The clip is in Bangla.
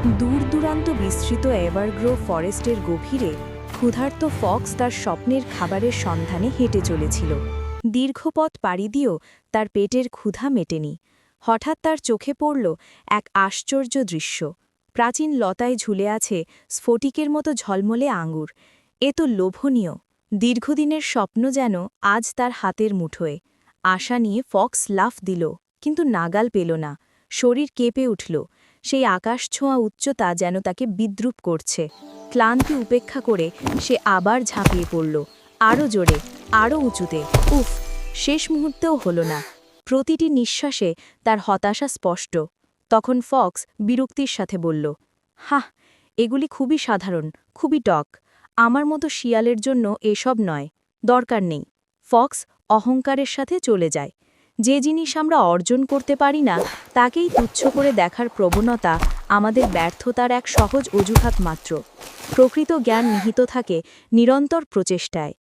দূর দূরান্ত বিস্তৃত এভারগ্রো ফরেস্টের গভীরে ক্ষুধার্ত ফক্স তার স্বপ্নের খাবারের সন্ধানে হেঁটে চলেছিল। দীর্ঘ পথ পাড়ি দিয়েও তার পেটের ক্ষুধা মেটেনি। হঠাৎ তার চোখে পড়ল এক আশ্চর্য দৃশ্য। প্রাচীন লতায় ঝুলে আছে স্ফটিকের মতো ঝলমলে আঙুর এ তো লোভনীয়। দীর্ঘদিনের স্বপ্ন যেন আজ তার হাতের মুঠোয়। আশা নিয়ে ফক্স লাফ দিল, কিন্তু নাগাল পেল না। শরীর কেঁপে উঠল। সেই আকাশ ছোঁয়া উচ্চতা যেন তাকে বিদ্রুপ করছে। ক্লান্তি উপেক্ষা করে সে আবার ঝাঁপিয়ে পড়ল। আরও জোরে আরও উঁচুতে। উফ, শেষ মুহূর্তেও হল না। প্রতিটি নিঃশ্বাসে তার হতাশা স্পষ্ট। তখন ফক্স বিরক্তির সাথে বলল, হাহ, এগুলি খুবই সাধারণ, খুবই টক। আমার মতো শিয়ালের জন্য এসব নয়, দরকার নেই। ফক্স অহংকারের সাথে চলে যায়। যে জিনিস আমরা অর্জন করতে পারি না, তাকেই তুচ্ছ করে দেখার প্রবণতা আমাদের ব্যর্থতার এক সহজ অজুহাত মাত্র। প্রকৃত জ্ঞান নিহিত থাকে নিরন্তর প্রচেষ্টায়।